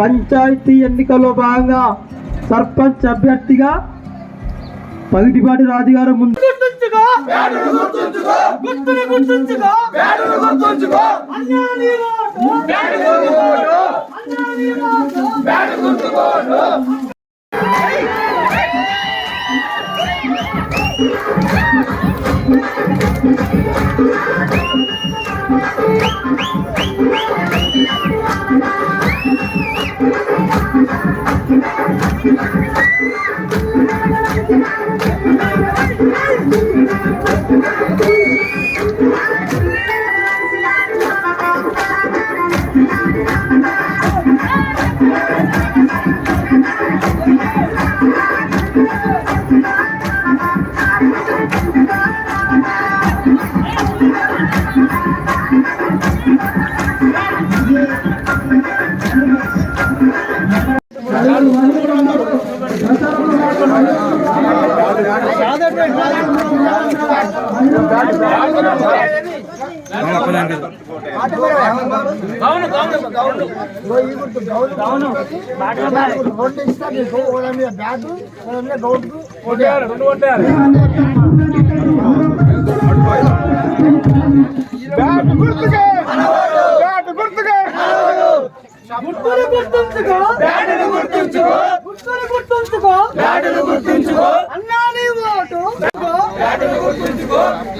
పంచాయతీ ఎన్నికల్లో భాగంగా సర్పంచ్ అభ్యర్థిగా పగిటిపాటి రాజుగారు ముందు గుర్తుంచుకో! గుర్తుంచుకో ఓటు. అన్నా నీ ఓటు. గుర్తుని గుర్తుంచుకో గుర్తుంచుకో అన్నా నీ ఓటు నాయకత్వం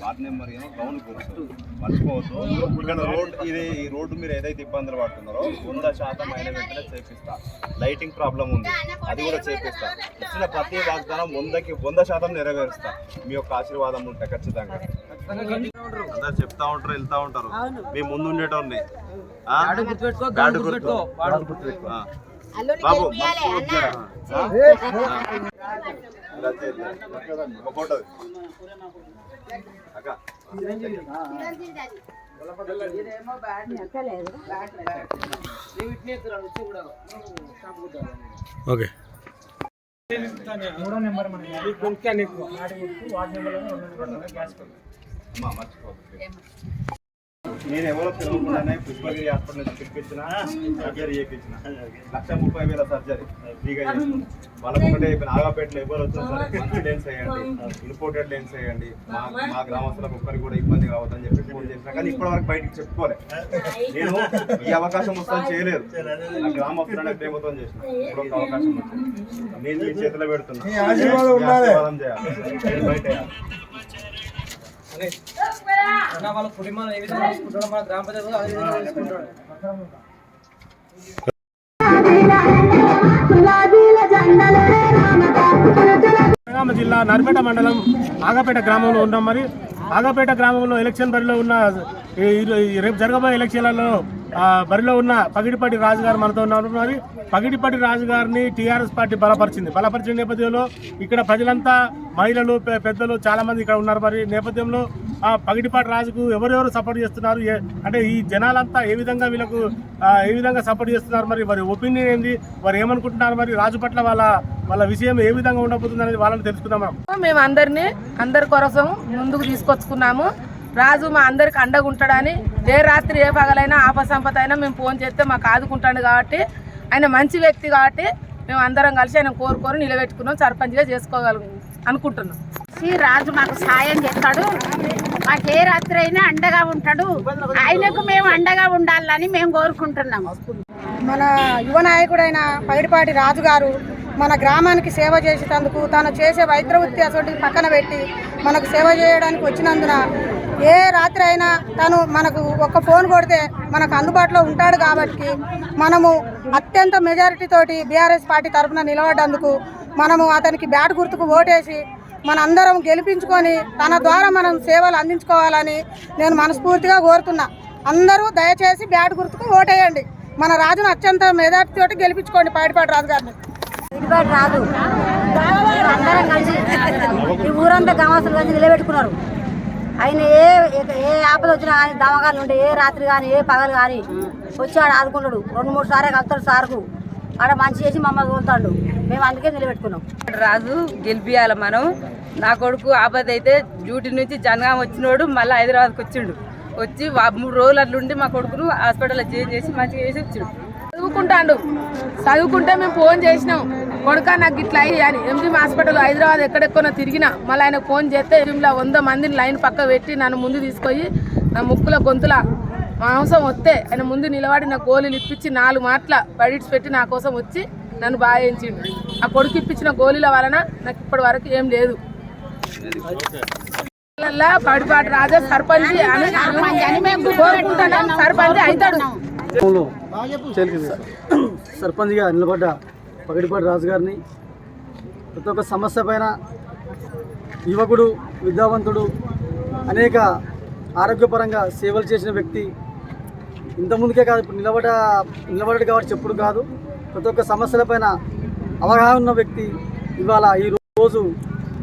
వార్డ్ నెంబర్ ఏమో గౌన్ మర్చిపోవద్దు. ఇక్కడ రోడ్ ఇది ఈ రోడ్డు మీరు ఏదైతే ఇబ్బందులు పడుతున్నారో వంద శాతం అయిన వెంటనే చేపిస్తా. లైటింగ్ ప్రాబ్లం ఉంది. అది కూడా చేపిస్తా. ఇచ్చిన ప్రతి వాగ్దానం వందకి వంద శాతం నెరవేరుస్తా. మీ యొక్క ఆశీర్వాదం ఉంటే ఖచ్చితంగా. అందరు చెప్తా ఉంటారు వెళ్తా ఉంటారు. మీ ముందు ఉండేటోన్ని ఆ? గుర్తు. బాబు ఆ? ఇలా చేద్దాం. ఒక ఫోటో అక్క. ఓకే. అమ్మా, మర్చిపోవద్దు. నేను ఎవరో పిలవకుండానే పుష్పగిరి హాస్పిటల్ నుంచి పిలిపించిన సర్జరీ చేయించిన. లక్ష ముప్పై వేల సర్జరీ ఫ్రీగా చేసిన. వాళ్ళకు ఒకటే చెప్పిన ఆగాపేటలో ఎవరు వచ్చినా సరే మంచి లెన్స్ వేయండి. ఇంపోర్టెడ్ లెన్స్ వేయండి. మా మా గ్రామస్తులకు ఒక్కరికి కూడా ఇబ్బంది కావద్దని చెప్పి ఫోన్ చేసిన. కానీ ఇప్పటి వరకు బయటికి చెప్పుకోలే. నేను ఈ అవకాశం వస్తుందని చేయలేదు. నా గ్రామస్తులనే ప్రేమతో చేసిన. ఇప్పుడు ఒక అవకాశం వచ్చింది. నేను మీ చేతిలో పెడుతున్నా. మీ ఆశీర్వాదం చేయాలి. వాళ్ళ కుటుంబాలు ఏ విధంగా చూసుకుంటాడో మన గ్రామ అదే విధంగా చూసుకుంటాడు జనగామ జిల్లా నర్పేట మండలం ఆగపేట గ్రామంలో ఉన్నాం మరి. ఆగపేట గ్రామంలో ఎలక్షన్ బరిలో ఉన్న ఈ- రేపు జరగబోయే ఎలక్షన్లలో బరిలో ఉన్న పగిడిపాటి రాజుగారు మనతో ఉన్నారు. మరి పగిడిపాటి రాజుగారిని టీఆర్ఎస్ పార్టీ బలపరిచింది. బలపరిచిన నేపథ్యంలో ఇక్కడ ప్రజలంతా మహిళలు పెద్దలు చాలా మంది ఇక్కడ ఉన్నారు. మరి నేపథ్యంలో ఆ పగిడిపాటి రాజుకు ఎవరెవరు సపోర్ట్ చేస్తున్నారు? ఏ- అంటే ఈ జనాలంతా ఏ విధంగా వీళ్ళకు ఏ విధంగా సపోర్ట్ చేస్తున్నారు? మరి వారి ఒపీనియన్ ఏంది? వారు ఏమనుకుంటున్నారు? మరి రాజు పట్ల వాళ్ళ వాళ్ళ విషయం ఏ విధంగా ఉండబోతుంది అనేది వాళ్ళని తెలుసుకుందాం మేము అందరినీ అందరి కోసం ముందుకు తీసుకొచ్చుకున్నాము. రాజు మా అందరికి అండగా ఉంటాడని ఏ రాత్రి ఏ పగలైనా ఆపసంపత అయినా మేము ఫోన్ చేస్తే మాకు ఆదుకుంటాడు కాబట్టి ఆయన మంచి వ్యక్తి కాబట్టి మేము అందరం కలిసి ఆయన కోరుకొని నిలబెట్టుకున్నాం సర్పంచ్గా చేసుకోగలం అనుకుంటున్నాం. శ్రీ రాజు మాకు సాయం చేస్తాడు. మాకు ఏ రాత్రి అయినా అండగా ఉంటాడు. ఆయనకు మేము అండగా ఉండాలని మేము కోరుకుంటున్నాం. మన యువ నాయకుడైన పైడిపాటి రాజు గారు మన గ్రామానికి సేవ చేసేటందుకు తను చేసే వైద్య వృత్తి అసలు పక్కన పెట్టి మనకు సేవ చేయడానికి వచ్చినందున ఏ రాత్రి అయినా తను మనకు ఒక ఫోన్ కొడితే మనకు అందుబాటులో ఉంటాడు కాబట్టి మనము అత్యంత మెజారిటీ తోటి బీఆర్ఎస్ పార్టీ తరఫున నిలబడ్డందుకు మనము అతనికి బ్యాట్ గుర్తుకు ఓటేసి మనందరం గెలిపించుకొని తన ద్వారా మనం సేవలు అందించుకోవాలని నేను మనస్ఫూర్తిగా కోరుతున్నా. అందరూ దయచేసి బ్యాట్ గుర్తుకు ఓటేయండి. మన రాజును అత్యంత మెజార్టీ తోటి గెలిపించుకోండి పాడిపాటి రాజు గారిని రాదు అందరం కలిసి ఈ ఊరంతా గ్రామస్తులు కలిసి నిలబెట్టుకున్నారు. ఆయన ఏ ఏ- ఆపద వచ్చినా కానీ దమకాలు ఉంటే ఏ రాత్రి కానీ ఏ పగలు కానీ వచ్చి ఆడ ఆదుకుంటాడు. రెండు మూడు సార్లు కలుతాడు సార్కు. ఆడ మంచి చేసి మమ్మల్ని తోలుతాడు మేము అందుకే నిలబెట్టుకున్నాం. రాజు గెలిపియాలి మనం. నా కొడుకు ఆపద అయితే డ్యూటీ నుంచి జనగాం వచ్చినోడు మళ్ళీ హైదరాబాద్కి వచ్చిండు. వచ్చి మూడు రోజులు అట్లుండి మా కొడుకును హాస్పిటల్లో చేంజ్ చేసి మంచిగా చేసి వచ్చిండు. చదువుకుంటాడు. చదువుకుంటే మేము ఫోన్ చేసినాం. కొడుక నాకు ఇట్లా అయ్యి అని. ఎంజిఎం హాస్పిటల్ హైదరాబాద్ ఎక్కడెక్కడో తిరిగినా. మళ్ళీ ఆయన ఫోన్ చేస్తే ఎంజిఎంలో వంద మందిని లైన్ పక్క పెట్టి నన్ను ముందు తీసుకొని నా ముక్కుల గొంతుల మాంసం వస్తే ఆయన ముందు నిలబడి నా గోళీలు ఇప్పించి నాలుగు మాటల బడిట్స్ పెట్టి నా కోసం వచ్చి నన్ను బాధించిండు ఆ కొడుకు ఇప్పించిన గోళీల వలన నాకు ఇప్పటి వరకు ఏం లేదు. పడిపాటి రాజా సర్పంచ్ అని కోరుకుంటున్నాం. సర్పంచ్ అవుతాడు. సర్పంచ్గా నిలబడ్డ పగడిపాటి రాజు గారిని ప్రతి ఒక్క సమస్య పైన యువకుడు విద్యావంతుడు అనేక ఆరోగ్యపరంగా సేవలు చేసిన వ్యక్తి ఇంతకుముందుకే కాదు ఇప్పుడు నిలబడ నిలబడ్డాడు కాబట్టి చెప్పుడు కాదు. ప్రతి ఒక్క సమస్యలపైన అవగాహన ఉన్న వ్యక్తి ఇవాళ ఈ రోజు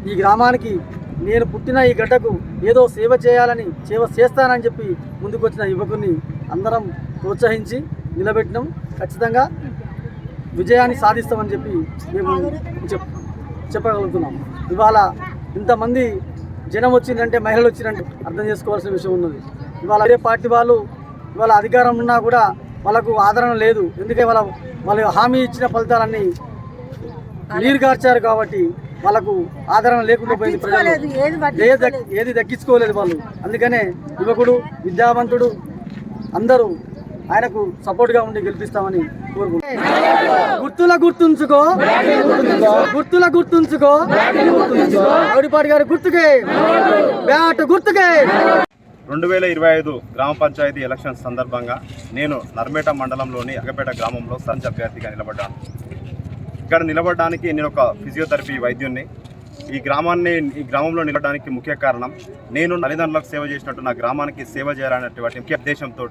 ఈ గ్రామానికి నేను పుట్టిన ఈ గడ్డకు ఏదో సేవ చేయాలని సేవ చేస్తానని చెప్పి ముందుకు వచ్చిన యువకుని అందరం ప్రోత్సహించి నిలబెట్టినాం. ఖచ్చితంగా విజయాన్ని సాధిస్తామని చెప్పి మేము చెప్ చెప్పగలుగుతున్నాం. ఇవాళ ఇంతమంది జనం వచ్చిందంటే మహిళలు వచ్చిందంటే అర్థం చేసుకోవాల్సిన విషయం ఉన్నది. ఇవాళ వేరే పార్టీ వాళ్ళు ఇవాళ అధికారం ఉన్నా కూడా వాళ్ళకు ఆదరణ లేదు. ఎందుకంటే వాళ్ళ వాళ్ళు హామీ ఇచ్చిన ఫలితాలన్నీ నీరు గార్చారు కాబట్టి వాళ్ళకు ఆదరణ లేకుండా పోయింది ప్రజలు. ఏది దక్కించుకోలేదు వాళ్ళు. అందుకనే యువకుడు విద్యావంతుడు అందరూ ఆయనకు సపోర్ట్గా ఉండి గెలిపిస్తామని కోరుకుంటున్నాను. గుర్తుల గుర్తుంచుకో. గుర్తుల గుర్తుంచుకో. గౌడిపాటి గారి గుర్తుకే. బ్యాట్ గుర్తుకే. రెండు వేల ఇరవై ఐదు గ్రామ పంచాయతీ ఎలక్షన్ సందర్భంగా నేను నర్మేట మండలంలోని అగపేట గ్రామంలో సంచ అభ్యర్థిగా నిలబడ్డాను. ఇక్కడ నిలబడడానికి నేను ఒక ఫిజియోథెరపీ వైద్యుణ్ణి. ఈ గ్రామాన్ని ఈ గ్రామంలో నిలబడడానికి ముఖ్య కారణం నేను తల్లిదండ్రులకు సేవ చేసినట్టు నా గ్రామానికి సేవ చేయాలనేటువంటి ముఖ్య ఉద్దేశంతో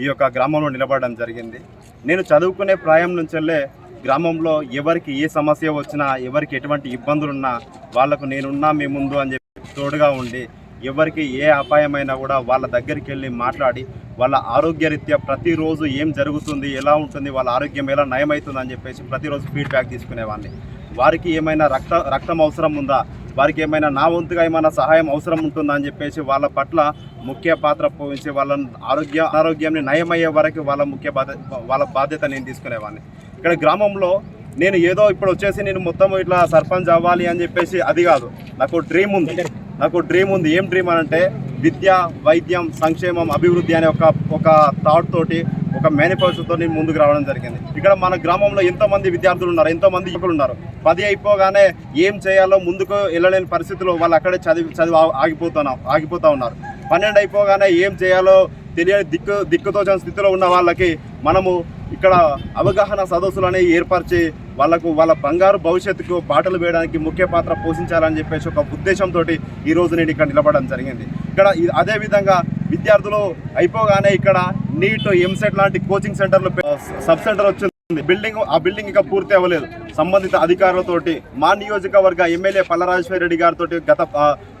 ఈ యొక్క గ్రామంలో నిలబడడం జరిగింది. నేను చదువుకునే ప్రాయం నుంచెల్లే గ్రామంలో ఎవరికి ఏ సమస్య వచ్చినా ఎవరికి ఎటువంటి ఇబ్బందులున్నా వాళ్ళకు నేనున్నా మీ ముందు అని చెప్పి తోడుగా ఉండి ఎవరికి ఏ అపాయమైనా కూడా వాళ్ళ దగ్గరికి వెళ్ళి మాట్లాడి వాళ్ళ ఆరోగ్యరీత్యా ప్రతిరోజు ఏం జరుగుతుంది ఎలా ఉంటుంది వాళ్ళ ఆరోగ్యం ఎలా నయమవుతుంది అని చెప్పేసి ప్రతిరోజు ఫీడ్బ్యాక్ తీసుకునేవాడిని వారికి ఏమైనా రక్త రక్తం అవసరం ఉందా? వారికి ఏమైనా నా వంతుగా ఏమైనా సహాయం అవసరం ఉంటుందా అని చెప్పేసి వాళ్ళ పట్ల ముఖ్య పాత్ర పోషించి వాళ్ళ ఆరోగ్య అనారోగ్యాన్ని నయమయ్యే వరకు వాళ్ళ ముఖ్య బాధ్యత వాళ్ళ బాధ్యత నేను తీసుకునేవాడిని ఇక్కడ గ్రామంలో నేను ఏదో ఇప్పుడు వచ్చేసి నేను మొత్తం ఇట్లా సర్పంచ్ అవ్వాలి అని చెప్పేసి అది కాదు. నాకు డ్రీమ్ ఉంది. నాకు డ్రీమ్ ఉంది. ఏం డ్రీమ్ అని అంటే విద్య వైద్యం సంక్షేమం అభివృద్ధి అనే ఒక ఒక థాట్ తోటి ఒక మేనిఫెస్టోతో నేను ముందుకు రావడం జరిగింది. ఇక్కడ మన గ్రామంలో ఎంతోమంది విద్యార్థులు ఉన్నారు ఎంతోమంది యువకులు ఉన్నారు. పది అయిపోగానే ఏం చేయాలో ముందుకు వెళ్ళలేని పరిస్థితుల్లో వాళ్ళు అక్కడే చదివి చదివి ఆగిపోతున్నా ఆగిపోతూ ఉన్నారు. పన్నెండు అయిపోగానే ఏం చేయాలో తెలియని దిక్కు దిక్కుతోచని స్థితిలో ఉన్న వాళ్ళకి మనము ఇక్కడ అవగాహన సదస్సులు అనేవి ఏర్పరిచి వాళ్ళకు వాళ్ళ బంగారు భవిష్యత్తుకు బాటలు వేయడానికి ముఖ్య పాత్ర పోషించాలని చెప్పేసి ఒక ఉద్దేశంతో ఈ రోజు నేను ఇక్కడ నిలబడడం జరిగింది. ఇక్కడ అదేవిధంగా విద్యార్థులు అయిపోగానే ఇక్కడ నీట్ ఎంసెట్ లాంటి కోచింగ్ సెంటర్లు సబ్ సెంటర్ వచ్చింది. బిల్డింగ్ ఆ బిల్డింగ్ ఇంకా పూర్తి అవ్వలేదు. సంబంధిత అధికారులతోటి మా నియోజకవర్గ ఎమ్మెల్యే పల్లరాజేశ్వర రెడ్డి గారితో గత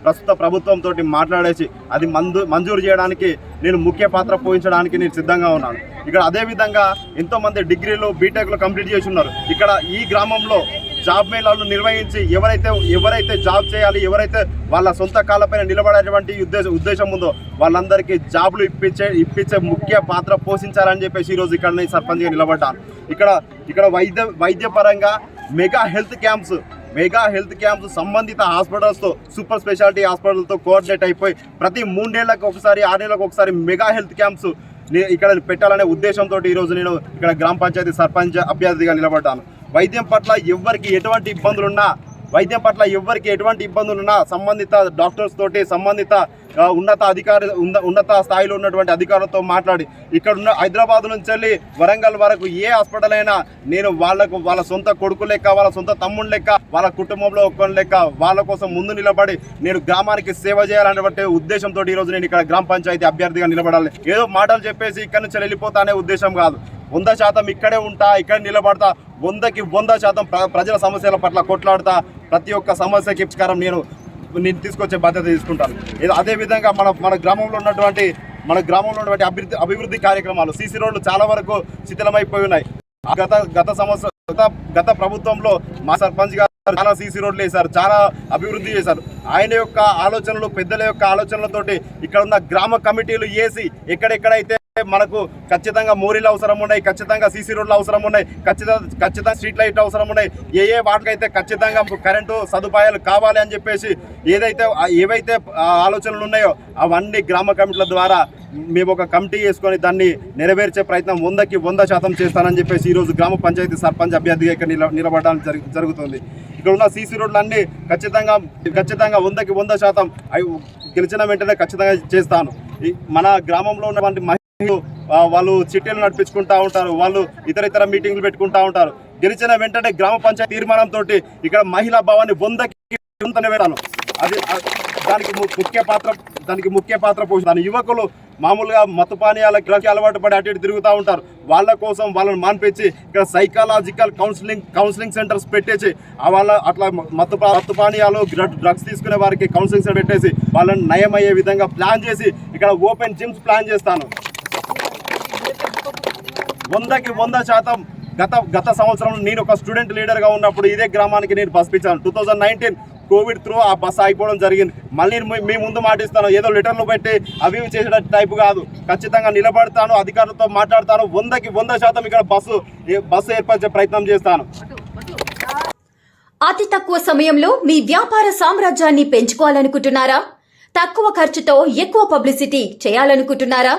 ప్రస్తుత ప్రభుత్వంతో మాట్లాడేసి అది మంజూ మంజూరు చేయడానికి నేను ముఖ్య పాత్ర పోయించడానికి నేను సిద్ధంగా ఉన్నాను. ఇక్కడ అదే విధంగా ఎంతో మంది డిగ్రీలు బీటెక్లు కంప్లీట్ చేసి ఉన్నారు. ఇక్కడ ఈ గ్రామంలో జాబ్ మేళాలను నిర్వహించి ఎవరైతే ఎవరైతే జాబ్ చేయాలి ఎవరైతే వాళ్ళ సొంత కాళ్ళపైన నిలబడేటువంటి ఉద్దేశం ఉద్దేశం ఉందో వాళ్ళందరికీ జాబ్లు ఇప్పించే ఇప్పించే ముఖ్య పాత్ర పోషించాలని చెప్పేసి ఈరోజు ఇక్కడ నేను సర్పంచ్గా నిలబడ్డాను ఇక్కడ ఇక్కడ వైద్య వైద్యపరంగా mega health camps mega health camps సంబంధిత హాస్పిటల్స్తో సూపర్ స్పెషాలిటీ హాస్పిటల్తో కోఆర్డినేట్ అయిపోయి ప్రతి మూడేళ్ళకు ఒకసారి ఆరేళ్ళకు ఒకసారి మెగా హెల్త్ క్యాంప్స్ ఇక్కడ పెట్టాలనే ఉద్దేశంతో ఈరోజు నేను ఇక్కడ గ్రామ పంచాయతీ సర్పంచ్ అభ్యర్థిగా నిలబడ్డాను. వైద్యం పట్ల ఎవరికి ఎటువంటి ఇబ్బందులున్నా వైద్యం పట్ల ఎవరికి ఎటువంటి ఇబ్బందులున్నా సంబంధిత డాక్టర్స్ తోటి సంబంధిత ఉన్నత అధికారి ఉన్న- ఉన్నత స్థాయిలో ఉన్నటువంటి అధికారులతో మాట్లాడి ఇక్కడ ఉన్న హైదరాబాద్ నుంచి వెళ్ళి వరంగల్ వరకు ఏ హాస్పిటల్ అయినా నేను వాళ్ళకు వాళ్ళ సొంత కొడుకు లెక్క వాళ్ళ సొంత తమ్ముడు లెక్క వాళ్ళ కుటుంబంలో ఒక్కని లెక్క వాళ్ళ కోసం ముందు నిలబడి నేను గ్రామానికి సేవ చేయాలనేటువంటి ఉద్దేశంతో ఈరోజు నేను ఇక్కడ గ్రామ పంచాయతీ అభ్యర్థిగా నిలబడాలి. ఏదో మాటలు చెప్పేసి ఇక్కడ నుంచి వెళ్ళిపోతానే ఉద్దేశం కాదు. వంద శాతం ఇక్కడే ఉంటా ఇక్కడ నిలబడతా వందకి వంద శాతం ప్ర- ప్రజల సమస్యల పట్ల కొట్లాడుతా ప్రతి ఒక్క సమస్యకి పరిష్కారం నేను నేను తీసుకొచ్చే బాధ్యత తీసుకుంటాను. అదేవిధంగా అదే విధంగా మన మన గ్రామంలో ఉన్నటువంటి మన గ్రామంలో ఉన్నటువంటి అభివృద్ధి అభివృద్ధి కార్యక్రమాలు సీసీ రోడ్లు చాలా వరకు శిథిలమైపోయి ఉన్నాయి గత గత సంవత్సరం గత గత ప్రభుత్వంలో మా సర్పంచ్ గారు చాలా సీసీ రోడ్లు వేశారు చాలా అభివృద్ధి చేశారు. ఆయన యొక్క ఆలోచనలు పెద్దల యొక్క ఆలోచనలతోటి ఇక్కడ ఉన్న గ్రామ కమిటీలు వేసి ఎక్కడెక్కడైతే మనకు ఖచ్చితంగా మోరీలు అవసరం ఉన్నాయి ఖచ్చితంగా సీసీ రోడ్లు అవసరం ఉన్నాయి ఖచ్చితంగా ఖచ్చితంగా స్ట్రీట్ లైట్ అవసరం ఉన్నాయి ఏ ఏ వాటికైతే ఖచ్చితంగా కరెంటు సదుపాయాలు కావాలి అని చెప్పేసి ఏదైతే ఏవైతే ఆలోచనలు ఉన్నాయో అవన్నీ గ్రామ కమిటీల ద్వారా మేము ఒక కమిటీ వేసుకొని దాన్ని నెరవేర్చే ప్రయత్నం వందకి వంద శాతం చేస్తానని చెప్పేసి ఈరోజు గ్రామ పంచాయతీ సర్పంచ్ అభ్యర్థిగా ఇక్కడ నిల నిలబడడానికి జరుగు- జరుగుతుంది. ఇక్కడ ఉన్న సీసీ రోడ్లన్నీ ఖచ్చితంగా ఖచ్చితంగా వందకి వంద శాతం అవి గెలిచిన వెంటనే ఖచ్చితంగా చేస్తాను. మన గ్రామంలో ఉన్నటువంటి వాళ్ళు చిట్టీలు నడిపించుకుంటా ఉంటారు వాళ్ళు ఇతర ఇతర మీటింగ్లు పెట్టుకుంటా ఉంటారు. గెలిచిన వెంటనే గ్రామ పంచాయతీ తీర్మానంతో ఇక్కడ మహిళా భావాన్ని వందకి వంద అది దానికి ముఖ్య పాత్ర దానికి ముఖ్య పాత్ర పోషిస్తాను యువకులు మామూలుగా మత్తు పానీయాలకు అలవాటు పడి అటు ఇటు తిరుగుతూ ఉంటారు. వాళ్ళ కోసం వాళ్ళని మాన్పించి ఇక్కడ సైకాలజికల్ కౌన్సిలింగ్ కౌన్సిలింగ్ సెంటర్స్ పెట్టేసి వాళ్ళ అట్లా మత్తు మత్తుపానీయాలు డ్రగ్స్ తీసుకునే వారికి కౌన్సిలింగ్ సెంటర్ పెట్టేసి వాళ్ళని నయం అయ్యే విధంగా ప్లాన్ చేసి ఇక్కడ ఓపెన్ జిమ్స్ ప్లాన్ చేస్తాను. వందకి వంద శాతం గత గత సంవత్సరం నేను ఒక స్టూడెంట్ లీడర్గా ఉన్నప్పుడు ఇదే గ్రామానికి నేను bus పిచ్చాను. Two thousand nineteen covid through ఆ బస్ ఆగిపోవడం జరిగింది. మళ్ళీ మీ- ముందు మాటిస్తాను. ఏదో లెటర్లు పెట్టి అవి చేసే టైపు కాదు. ఖచ్చితంగా నిలబడతాను అధికారులతో మాట్లాడతాను. వందకి వంద శాతం ఇక్కడ బస్సు బస్సు ఏర్పరిచే ప్రయత్నం చేస్తాను. అతి తక్కువ సమయంలో మీ వ్యాపార సామ్రాజ్యాన్ని పెంచుకోవాలనుకుంటున్నారా? తక్కువ ఖర్చుతో ఎక్కువ పబ్లిసిటీ చేయాలనుకుంటున్నారా?